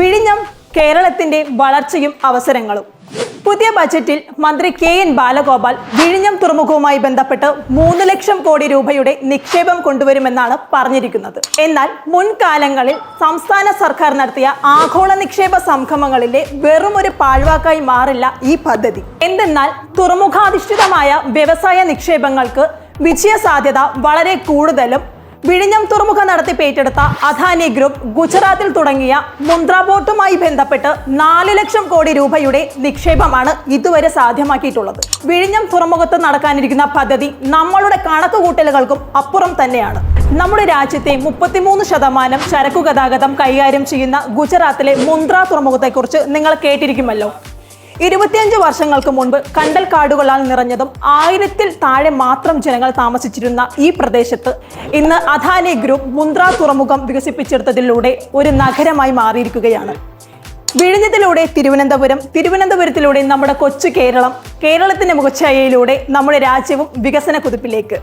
വിഴിഞ്ഞം കേരളത്തിന്റെ വളർച്ചയും അവസരങ്ങളും. പുതിയ ബജറ്റിൽ മന്ത്രി കെ എൻ ബാലഗോപാൽ വിഴിഞ്ഞം തുറമുഖവുമായി ബന്ധപ്പെട്ട് മൂന്ന് ലക്ഷം കോടി രൂപയുടെ നിക്ഷേപം കൊണ്ടുവരുമെന്നാണ് പറഞ്ഞിരിക്കുന്നത്. എന്നാൽ മുൻകാലങ്ങളിൽ സംസ്ഥാന സർക്കാർ നടത്തിയ ആഗോള നിക്ഷേപ സംഗമങ്ങളിലെ വെറും ഒരു പാഴ്വാക്കായി മാറില്ല ഈ പദ്ധതി. എന്തെന്നാൽ തുറമുഖാധിഷ്ഠിതമായ വ്യവസായ നിക്ഷേപങ്ങൾക്ക് വിജയ സാധ്യത വളരെ കൂടുതലും വിഴിഞ്ഞം തുറമുഖം നടത്തി പേറ്റെടുത്ത അദാനി ഗ്രൂപ്പ് ഗുജറാത്തിൽ തുടങ്ങിയ മുന്ദ്ര ബോട്ടുമായി ബന്ധപ്പെട്ട് നാല് ലക്ഷം കോടി രൂപയുടെ നിക്ഷേപമാണ് ഇതുവരെ സാധ്യമാക്കിയിട്ടുള്ളത്. വിഴിഞ്ഞം തുറമുഖത്ത് നടക്കാനിരിക്കുന്ന പദ്ധതി നമ്മളുടെ കണക്കുകൂട്ടലുകൾക്കും അപ്പുറം തന്നെയാണ്. നമ്മുടെ രാജ്യത്തെ മുപ്പത്തിമൂന്ന് ശതമാനം ചരക്കു ഗതാഗതം കൈകാര്യം ചെയ്യുന്ന ഗുജറാത്തിലെ മുന്ദ്ര തുറമുഖത്തെക്കുറിച്ച് നിങ്ങൾ കേട്ടിരിക്കുമല്ലോ. ഇരുപത്തിയഞ്ച് വർഷങ്ങൾക്ക് മുൻപ് കണ്ടൽ കാടുകളാൽ നിറഞ്ഞതും ആയിരത്തിൽ താഴെ മാത്രം ജനങ്ങൾ താമസിച്ചിരുന്ന ഈ പ്രദേശത്ത് ഇന്ന് അദാനി ഗ്രൂപ്പ് മുന്ദ്ര തുറമുഖം വികസിപ്പിച്ചെടുത്തതിലൂടെ ഒരു നഗരമായി മാറിയിരിക്കുകയാണ്. വിഴിഞ്ഞതിലൂടെ തിരുവനന്തപുരം തിരുവനന്തപുരത്തിലൂടെ നമ്മുടെ കൊച്ചു കേരളം കേരളത്തിന്റെ മുഖച്ഛായയിലൂടെ നമ്മുടെ രാജ്യവും വികസന കുതിപ്പിലേക്ക്.